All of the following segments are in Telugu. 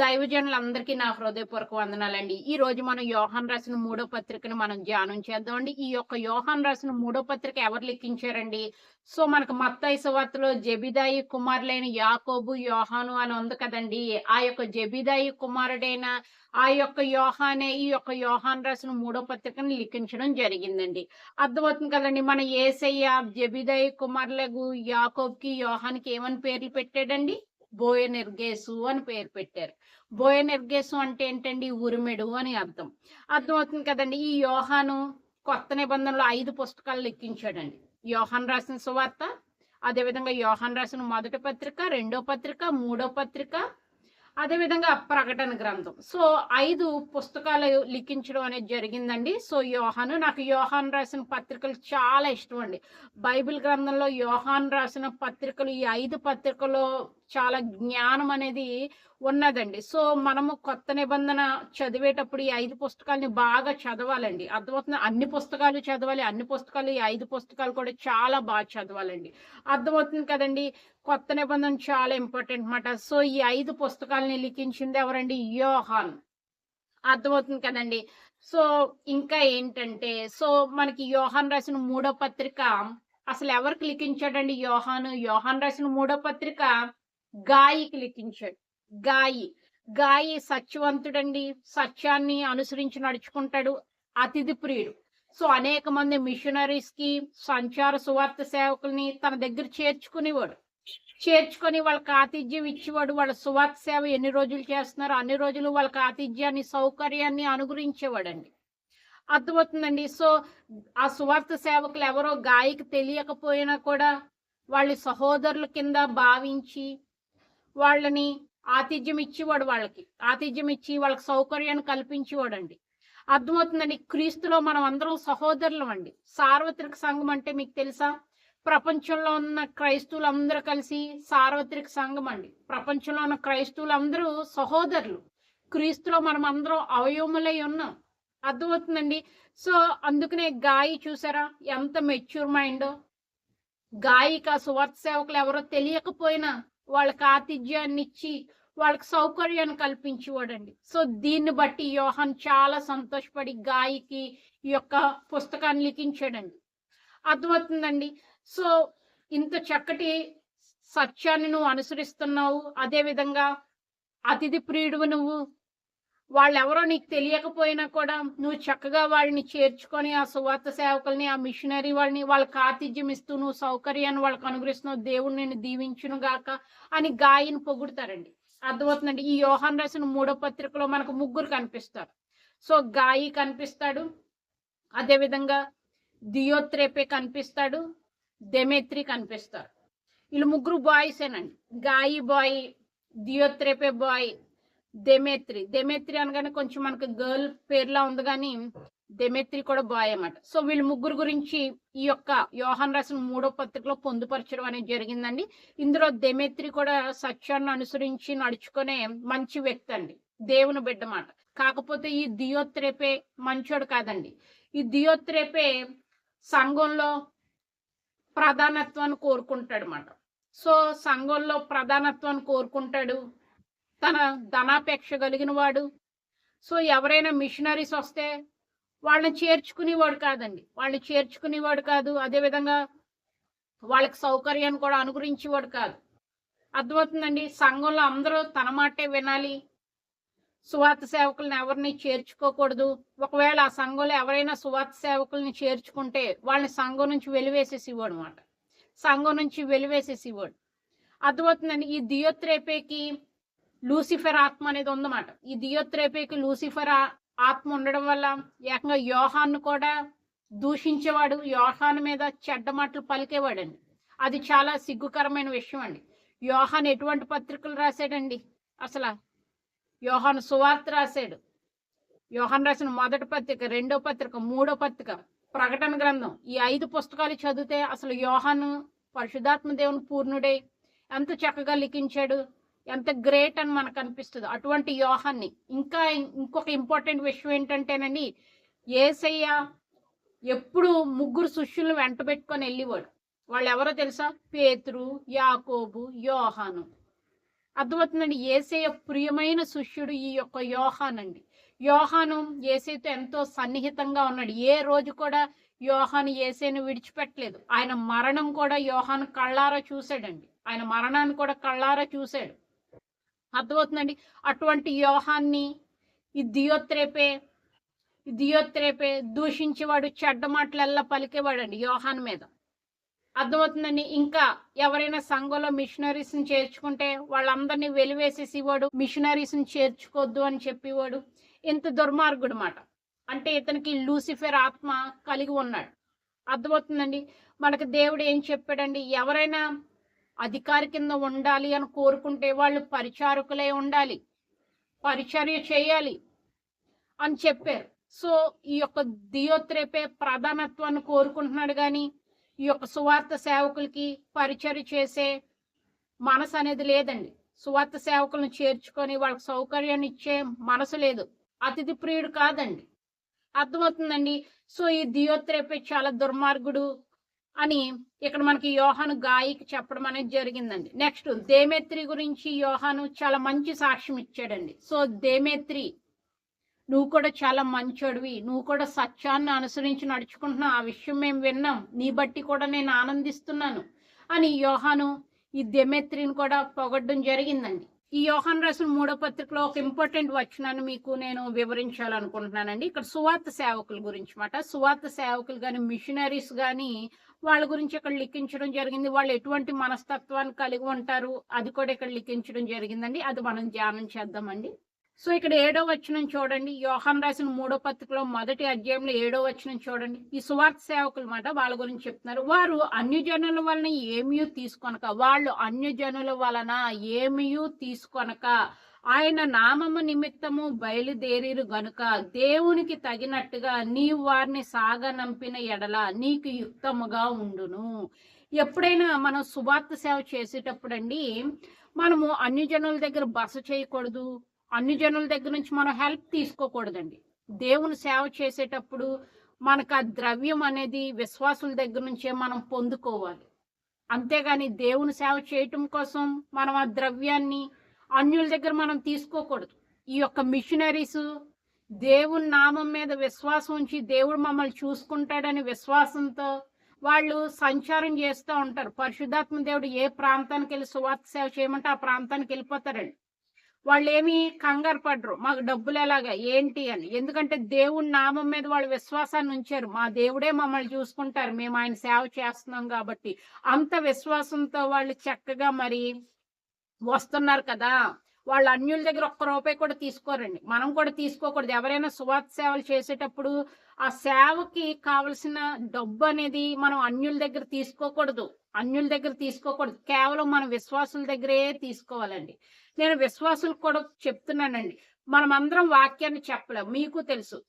దైవజనులందరికీ నా హృదయపూర్వక వందనాలండి. ఈ రోజు మనం యోహాన్ రాసిన మూడో పత్రికను మనం ధ్యానం చేద్దామండి ఈ యొక్క యోహాన్ రాసిన మూడో పత్రిక ఎవరు లిఖించారండి? సో మనకు మత్తాయి సువార్తలో జబిదాయి కుమారులైన యాకోబు యోహాను అని ఉంది కదండి. ఆ యొక్క జబిదాయి కుమారుడైన ఆ యొక్క యోహానే ఈ యొక్క యోహాన్ రాసిన మూడో పత్రికను లిఖించడం జరిగిందండి. అర్థమవుతుంది కదండి మన ఏసయ్య జబిదాయి కుమారులకు యాకోబ్కి యోహాన్కి ఏమని పేర్లు పెట్టాడండి? బోయనెర్గేసు అని పేరు పెట్టారు. బోయనెర్గేసు అంటే ఏంటండి? ఉరిమెడు అని అర్థం. అర్థమవుతుంది కదండి? ఈ యోహాను కొత్త నిబంధనలో ఐదు పుస్తకాలు లెక్కించాడండి. యోహాన్ రాసిన సువార్త అదేవిధంగా యోహాన్ రాసిన మొదటి పత్రిక రెండో పత్రిక మూడో పత్రిక అదేవిధంగా ప్రకటన గ్రంథం. సో ఐదు పుస్తకాలు లిఖించడం అనేది జరిగిందండి. సో యోహాను నాకు యోహాన్ రాసిన పత్రికలు చాలా ఇష్టం అండి. బైబిల్ గ్రంథంలో యోహాన్ రాసిన పత్రికలు ఈ ఐదు పత్రికలో చాలా జ్ఞానం అనేది ఉన్నదండి. సో మనము కొత్త నిబంధన చదివేటప్పుడు ఈ ఐదు పుస్తకాలని బాగా చదవాలండి. అర్థమవుతుంది? అన్ని పుస్తకాలు చదవాలి అన్ని పుస్తకాలు ఈ ఐదు పుస్తకాలు కూడా చాలా బాగా చదవాలండి. అర్థమవుతుంది కదండి? కొత్త నిబంధన చాలా ఇంపార్టెంట్ అనమాట సో ఈ ఐదు పుస్తకాలని లిఖించింది ఎవరండి? యోహాన్. అర్థమవుతుంది కదండి? సో ఇంకా ఏంటంటే సో మనకి యోహాన్ రాసిన మూడో పత్రిక అసలు ఎవరికి లిఖించాడండి యోహాను? యోహాన్ రాసిన మూడో పత్రిక గాయికి లిఖించాడు గాయి. గాయి సత్యవంతుడండి. సత్యాన్ని అనుసరించి నడుచుకుంటాడు అతిథి ప్రియుడు. సో అనేక మంది మిషనరీస్కి సంచార సువార్త సేవకుల్ని తన దగ్గర చేర్చుకునేవాడు. చేర్చుకొని వాళ్ళకి ఆతిథ్యం ఇచ్చేవాడు. వాళ్ళ సువార్త సేవ ఎన్ని రోజులు చేస్తున్నారో? అన్ని రోజులు వాళ్ళకి ఆతిథ్యాన్ని సౌకర్యాన్ని అనుగ్రహించేవాడండి. అర్థమవుతుందండి? సో ఆ సువార్త సేవకులు ఎవరో గాయకి తెలియకపోయినా కూడా వాళ్ళ సహోదరుల కింద భావించి వాళ్ళని ఆతిథ్యం ఇచ్చేవాడు వాళ్ళకి. ఆతిథ్యం ఇచ్చి వాళ్ళకి సౌకర్యాన్ని కల్పించేవాడు అండి అర్థమవుతుందండి క్రీస్తులో మనం అందరం సహోదరులం అండి సార్వత్రిక సంఘం అంటే మీకు తెలుసా? ప్రపంచంలో ఉన్న క్రైస్తవులు అందరూ కలిసి సార్వత్రిక సంఘం అండి. ప్రపంచంలో ఉన్న క్రైస్తవులు అందరూ సహోదరులు. క్రీస్తులో మనం అందరం అవయవములై ఉన్నాం. అర్థమవుతుందండి? సో అందుకనే గాయి చూసారా? ఎంత మెచ్యూర్ మైండ్. గాయిక సువార్త సేవకులు ఎవరో తెలియకపోయినా వాళ్ళకి ఆతిథ్యాన్ని ఇచ్చి వాళ్ళకి సౌకర్యాన్ని కల్పించేవాడండి. సో దీన్ని బట్టి యోహన్ చాలా సంతోషపడి గాయకి ఈ యొక్క పుస్తకాన్ని లిఖించాడండి. అర్థమవుతుందండి? సో ఇంత చక్కటి సత్యాన్ని నువ్వు అనుసరిస్తున్నావు. అదే విధంగా అతిథి ప్రియుడు నువ్వు. వాళ్ళెవరో నీకు తెలియకపోయినా కూడా నువ్వు చక్కగా వాళ్ళని చేర్చుకొని ఆ సువార్త సేవకుల్ని ఆ మిషనరీ వాళ్ళని వాళ్ళకి ఆతిథ్యం ఇస్తూ నువ్వు సౌకర్యాన్ని వాళ్ళకి అనుగ్రహిస్తున్నావు దేవుడు నేను దీవించును గాక అని గాయని పొగుడతారండి. అర్థమవుతుందండి? ఈ యోహాన్ రాసిన మూడో పత్రికలో మనకు ముగ్గురు కనిపిస్తారు. సో గాయి కనిపిస్తాడు. అదేవిధంగా దియోత్రేపే కనిపిస్తాడు. దెమేత్రి కనిపిస్తారు. వీళ్ళు ముగ్గురు బాయ్సేనండి. గాయి బాయ్ దియోత్రేపే బాయ్ దెమెత్రి. దెమెత్రి అనగానే కొంచెం మనకు గర్ల్ పేర్లా ఉంది కానీ దెమెత్రి కూడా బాయ్ అన్నమాట. సో వీళ్ళు ముగ్గురు గురించి ఈ యొక్క యోహన్ రాసిన మూడో పత్రికలో పొందుపరచడం అనేది జరిగిందండి. ఇందులో దెమెత్రి కూడా సత్యాన్ని అనుసరించి నడుచుకునే మంచి వ్యక్తి అండి. దేవుని బిడ్డ మాట. కాకపోతే ఈ దియోత్రేపే మంచోడు కాదండి. ఈ దియోత్రేపే సంఘంలో ప్రధానత్వాన్ని కోరుకుంటాడు అన్నమాట. సో సంఘంలో ప్రధానత్వాన్ని కోరుకుంటాడు. తన ధనాపేక్ష కలిగిన వాడు సో ఎవరైనా మిషనరీస్ వస్తే వాళ్ళని చేర్చుకునేవాడు కాదండి. వాళ్ళని చేర్చుకునేవాడు కాదు. అదేవిధంగా వాళ్ళకి సౌకర్యాన్ని కూడా అనుగ్రహించేవాడు కాదు. అర్థమవుతుందండి? సంఘంలో అందరూ తన మాటే వినాలి. సువార్త సేవకులను ఎవరిని చేర్చుకోకూడదు. ఒకవేళ ఆ సంఘంలో ఎవరైనా సువార్త సేవకుల్ని చేర్చుకుంటే వాళ్ళని సంఘం నుంచి వెలివేసేసేవాడు అనమాట సంఘం నుంచి వెలివేసేసేవాడు. అర్థమవుతుందండి? ఈ దియోత్రేపేకి లూసిఫర్ ఆత్మ అనేది ఉందన్నమాట. ఈ దియోత్రేపేకి లూసిఫర్ ఆత్మ ఉండడం వల్ల ఏకంగా యోహాన్ని కూడా దూషించేవాడు యోహాన్ మీద చెడ్డ మాటలు పలికేవాడండి. అది చాలా సిగ్గుకరమైన విషయం అండి యోహాన్ ఎటువంటి పత్రికలు రాశాడండి? అసలు యోహాన్ సువార్త రాశాడు. యోహాన్ రాసిన మొదటి పత్రిక రెండో పత్రిక మూడో పత్రిక ప్రకటన గ్రంథం. ఈ ఐదు పుస్తకాలు చదివితే అసలు యోహాను పరిశుధాత్మ దేవుని పూర్ణుడే. ఎంత చక్కగా లిఖించాడు. ఎంత గ్రేట్ అని మనకు అనిపిస్తుంది. అటువంటి యోహాన్ని. ఇంకా ఇంకొక ఇంపార్టెంట్ విషయం ఏంటంటేనండి ఏసయ్య ఎప్పుడు ముగ్గురు శిష్యులను వెంట పెట్టుకొని వెళ్ళేవాడు. వాళ్ళు ఎవరో తెలుసా? పేతురు యాకోబు యోహాను. అర్థమవుతుందండి ఏసయ్య ప్రియమైన శిష్యుడు ఈ యొక్క యోహాన్ అండి యోహాను ఏసైతో ఎంతో సన్నిహితంగా ఉన్నాడు. ఏ రోజు కూడా యోహాను ఏసైను విడిచిపెట్టలేదు. ఆయన మరణం కూడా యోహాను కళ్ళారా చూశాడండి. ఆయన మరణాన్ని కూడా కళ్ళారా చూశాడు. అర్థమవుతుందండి? అటువంటి యోహాన్ని ఈ దియోత్రేపే దియోత్రేపే దూషించేవాడు చెడ్డ మాటలల్లా పలికేవాడండి యోహాన్ మీద. అర్థమవుతుందండి? ఇంకా ఎవరైనా సంఘంలో మిషనరీస్ని చేర్చుకుంటే వాళ్ళందరినీ వెలివేసేసి వాడు చేర్చుకోవద్దు అని చెప్పేవాడు ఇంత దుర్మార్గుడు మాట. అంటే ఇతనికి లూసిఫర్ ఆత్మ కలిగి ఉన్నాడు. అర్థమవుతుందండి? మనకు దేవుడు ఏం చెప్పాడండి? ఎవరైనా అధికారి కింద ఉండాలి అని కోరుకుంటే వాళ్ళు పరిచారకులై ఉండాలి. పరిచర్య చేయాలి అని చెప్పారు. సో ఈ యొక్క దియోత్రేపే ప్రధానత్వాన్ని కోరుకుంటున్నాడు కానీ ఈ యొక్క సువార్త సేవకులకి పరిచర్య చేసే మనసు అనేది లేదండి. సువార్త సేవకులను చేర్చుకొని వాళ్ళకి సౌకర్యాన్ని ఇచ్చే మనసు లేదు. అతిథి ప్రియుడు కాదండి. అర్థమవుతుందండి? సో ఈ దియోత్రేపే చాలా దుర్మార్గుడు అని ఇక్కడ మనకి యోహాను గాయకి చెప్పడం అనేది జరిగిందండి. నెక్స్ట్ దేమేత్రి గురించి యోహాను చాలా మంచి సాక్ష్యం ఇచ్చాడండి. సో దేమేత్రి నువ్వు కూడా చాలా మంచోడివి నువ్వు కూడా సత్యాన్ని అనుసరించి నడుచుకుంటున్నావు ఆ విషయం మేము విన్నాం నీ బట్టి కూడా నేను ఆనందిస్తున్నాను అని యోహాను ఈ దెమెత్రిని కూడా పొగడ్డం జరిగిందండి. ఈ యోహాన్ రాసిన మూడో పత్రికలో ఒక ఇంపార్టెంట్ వచనాన్ని మీకు నేను వివరించాలనుకుంటున్నానండి. ఇక్కడ సువార్త సేవకుల గురించి మాట. సువార్త సేవకులు కానీ మిషనరీస్ కానీ వాళ్ళ గురించి ఇక్కడ లిఖించడం జరిగింది. వాళ్ళు ఎటువంటి మనస్తత్వాన్ని కలిగి ఉంటారు అది కూడా ఇక్కడ లిఖించడం జరిగిందండి. అది మనం ధ్యానం చేద్దామండి. సో ఇక్కడ ఏడో వచనం చూడండి. యోహం రాసిన మూడో పత్రికలో మొదటి అధ్యాయంలో ఏడో వచనం చూడండి. ఈ సువార్త సేవకులు మాట వాళ్ళ గురించి చెప్తున్నారు. వారు అన్యజనుల వలన ఏమీ తీసుకొనక వాళ్ళు అన్యజనుల వలన ఏమీ తీసుకొనక ఆయన నామము నిమిత్తము బయలుదేరిరు గనుక దేవునికి తగినట్టుగా నీవు వారిని సాగనంపిన ఎడల నీకు యుక్తముగా ఉండును. ఎప్పుడైనా మనం సువార్త సేవ చేసేటప్పుడండి మనము అన్యజనుల దగ్గర బస చేయకూడదు. అన్ని జనుల దగ్గర నుంచి మనం హెల్ప్ తీసుకోకూడదండి. దేవుని సేవ చేసేటప్పుడు మనకు ఆ ద్రవ్యం అనేది విశ్వాసుల దగ్గర నుంచే మనం పొందుకోవాలి. అంతేగాని దేవుని సేవ చేయటం కోసం మనం ఆ ద్రవ్యాన్ని అన్యుల దగ్గర మనం తీసుకోకూడదు. ఈ యొక్క మిషనరీస్ దేవుని నామం మీద విశ్వాసం ఉంచి దేవుడు మమ్మల్ని చూసుకుంటాడని విశ్వాసంతో వాళ్ళు సంచారం చేస్తూ ఉంటారు. పరిశుద్ధాత్మ దేవుడు ఏ ప్రాంతానికి వెళ్ళి సువార్త సేవ చేయమంటే ఆ ప్రాంతానికి వెళ్ళిపోతారండి. వాళ్ళు ఏమి కంగారు పడరు. మాకు డబ్బులు ఎలాగా? ఏంటి అని. ఎందుకంటే దేవుడి నామం మీద వాళ్ళు విశ్వాసాన్ని ఉంచారు. మా దేవుడే మమ్మల్ని చూసుకుంటారు. మేము ఆయన సేవ చేస్తున్నాం కాబట్టి అంత విశ్వాసంతో వాళ్ళు చక్కగా మరి వస్తున్నారు కదా. వాళ్ళు అన్యుల దగ్గర ఒక్క రూపాయి కూడా తీసుకోరండి. మనం కూడా తీసుకోకూడదు. ఎవరైనా సువార్త సేవలు చేసేటప్పుడు ఆ సేవకి కావలసిన డబ్బు అనేది మనం అన్యుల దగ్గర తీసుకోకూడదు. అన్యుల దగ్గర తీసుకోకూడదు. కేవలం మన విశ్వాసుల దగ్గరే తీసుకోవాలండి. నేను విశ్వాసులకు కూడా చెప్తున్నానండి. మనమందరం వాక్యాన్ని చెప్పలేం. మీకు తెలుసు.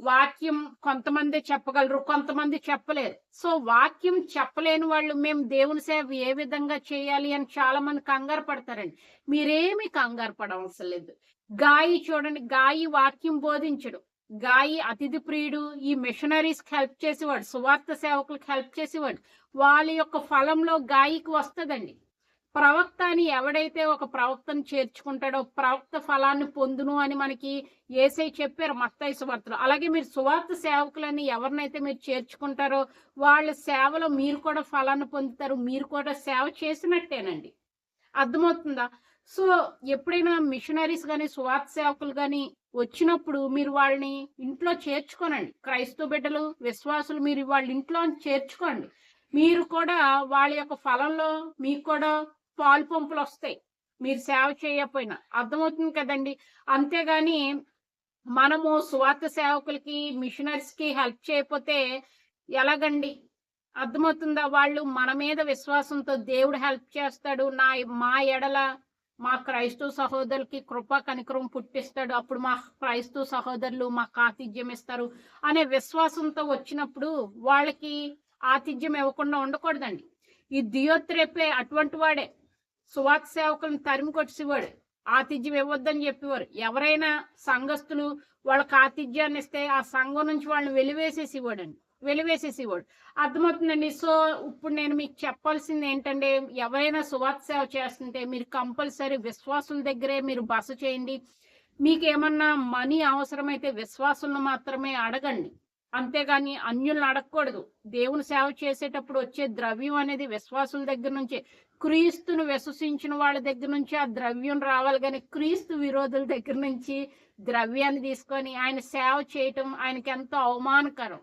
వాక్యం కొంతమంది చెప్పగలరు కొంతమంది చెప్పలేరు. సో వాక్యం చెప్పలేని వాళ్ళు మేము దేవుని సేవ ఏ విధంగా చేయాలి అని చాలా మంది కంగారు పడతారండి. మీరేమి కంగారు పడవలసిన లేదు. గాయి చూడండి గాయి వాక్యం బోధించడు. గాయి అతిథి ప్రియుడు ఈ మిషనరీస్ హెల్ప్ చేసేవాడు సువార్త సేవకులకు హెల్ప్ చేసేవాడు. వాళ్ళ యొక్క ఫలంలో గాయికి వస్తుందండి. ప్రవక్త అని ఎవడైతే ఒక ప్రవక్తను చేర్చుకుంటాడో ప్రవక్త ఫలాన్ని పొందును అని మనకి ఏసై చెప్పారు మత్తాయి సువార్తలు. అలాగే మీరు సువార్త సేవకులని ఎవరినైతే మీరు చేర్చుకుంటారో వాళ్ళ సేవలో మీరు కూడా ఫలాన్ని పొందుతారు మీరు కూడా సేవ చేసినట్టేనండి. అర్థమవుతుందా? సో ఎప్పుడైనా మిషనరీస్ కానీ సువార్త సేవకులు కానీ వచ్చినప్పుడు మీరు వాళ్ళని ఇంట్లో చేర్చుకోనండి. క్రైస్తవ బిడ్డలు విశ్వాసులు మీరు వాళ్ళ ఇంట్లో చేర్చుకోండి. మీరు కూడా వాళ్ళ యొక్క ఫలంలో మీకు కూడా పాలు పంపులు వస్తాయి. మీరు సేవ చేయకపోయినా. అర్థమవుతుంది కదండి? అంతేగాని మనము స్వార్థ సేవకులకి మిషనరీస్కి హెల్ప్ చేయకపోతే ఎలాగండి? అర్థమవుతుందా? వాళ్ళు మన మీద విశ్వాసంతో దేవుడు హెల్ప్ చేస్తాడు. నా మా ఎడల మా క్రైస్తవ సహోదరులకి కృపా కనికరం పుట్టిస్తాడు. అప్పుడు మా క్రైస్తవ సహోదరులు మాకు ఆతిథ్యం ఇస్తారు అనే విశ్వాసంతో వచ్చినప్పుడు వాళ్ళకి ఆతిథ్యం ఇవ్వకుండా ఉండకూడదండి. ఈ దియోత్రేపే అటువంటి వాడే. సువార్త సేవకులను తరిమి కొట్టివాడు ఆతిథ్యం ఇవ్వద్దని చెప్పేవారు. ఎవరైనా సంఘస్థులు వాళ్ళకి ఆతిథ్యాన్ని ఇస్తే ఆ సంఘం నుంచి వాళ్ళని వెలివేసేసి వెలివేసేసేవాడు. అర్థమవుతుందండి. సో ఇప్పుడు నేను మీకు చెప్పాల్సింది ఏంటంటే ఎవరైనా సువార్త సేవ చేస్తుంటే మీరు కంపల్సరీ విశ్వాసుల దగ్గరే మీరు బస చేయండి. మీకు ఏమన్నా మనీ అవసరమైతే విశ్వాసులను మాత్రమే అడగండి. అంతేగాని అన్యులను అడగకూడదు. దేవుని సేవ చేసేటప్పుడు వచ్చే ద్రవ్యం అనేది విశ్వాసుల దగ్గర నుంచే క్రీస్తును విశ్వసించిన వాళ్ళ దగ్గర నుంచి ఆ ద్రవ్యం రావాలి కానీ క్రీస్తు విరోధుల దగ్గర నుంచి ద్రవ్యాన్ని తీసుకొని ఆయన సేవ చేయటం ఆయనకి ఎంతో అవమానకరం.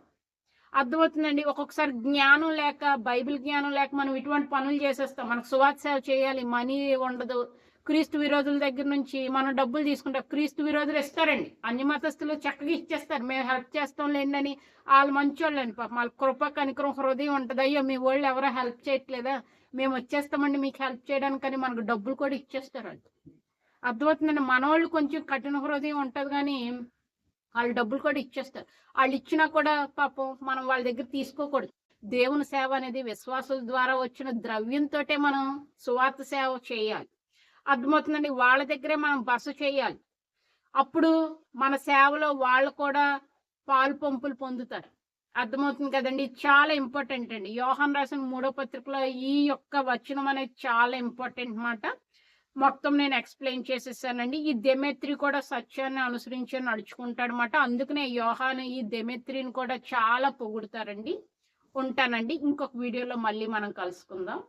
అర్థమవుతుందండి? ఒక్కొక్కసారి జ్ఞానం లేక బైబిల్ జ్ఞానం లేక మనం ఇటువంటి పనులు చేసేస్తాం. మనకు సువార్త సేవ చేయాలి మనీ ఉండదు. క్రీస్తు విరోధుల దగ్గర నుంచి మనం డబ్బులు తీసుకుంటాం క్రీస్తు విరోధులు ఇస్తారండి. అన్ని మతస్థులు చక్కగా ఇచ్చేస్తారు. మేము హెల్ప్ చేస్తాం లేండి వాళ్ళు మంచోళ్ళండి. పాప వాళ్ళ కృప కనికరం హృదయం ఉంటుంది. అయ్యో మీ వాళ్ళు ఎవరో హెల్ప్ చేయట్లేదా? మేము వచ్చేస్తామండి మీకు హెల్ప్ చేయడానికని మనకు డబ్బులు కూడా ఇచ్చేస్తారు వాళ్ళు. అర్థమవుతుందండి? మన వాళ్ళు కొంచెం కఠిన హృదయం ఉంటుంది కానీ వాళ్ళు డబ్బులు కూడా ఇచ్చేస్తారు. వాళ్ళు ఇచ్చినా కూడా పాపం మనం వాళ్ళ దగ్గర తీసుకోకూడదు. దేవుని సేవ అనేది విశ్వాసుల ద్వారా వచ్చిన ద్రవ్యంతో మనం సువార్త సేవ చేయాలి. అర్థమవుతుందండి. వాళ్ళ దగ్గరే మనం బస చేయాలి. అప్పుడు మన సేవలో వాళ్ళు కూడా పాలు పంపులు పొందుతారు. అర్థమవుతుంది కదండి. చాలా ఇంపార్టెంట్ అండి. యోహన్ రాసిన మూడో పత్రికలో ఈ యొక్క వచనం అనేది చాలా ఇంపార్టెంట్ మాట. మొత్తం నేను ఎక్స్ప్లెయిన్ చేసేసానండి. ఈ దెమెత్రి కూడా సత్యాన్ని అనుసరించి నడుచుకుంటాడనమాట అందుకనే యోహాను ఈ దెమెత్రిని కూడా చాలా పొగుడతారండి. ఉంటానండి. ఇంకొక వీడియోలో మళ్ళీ మనం కలుసుకుందాం.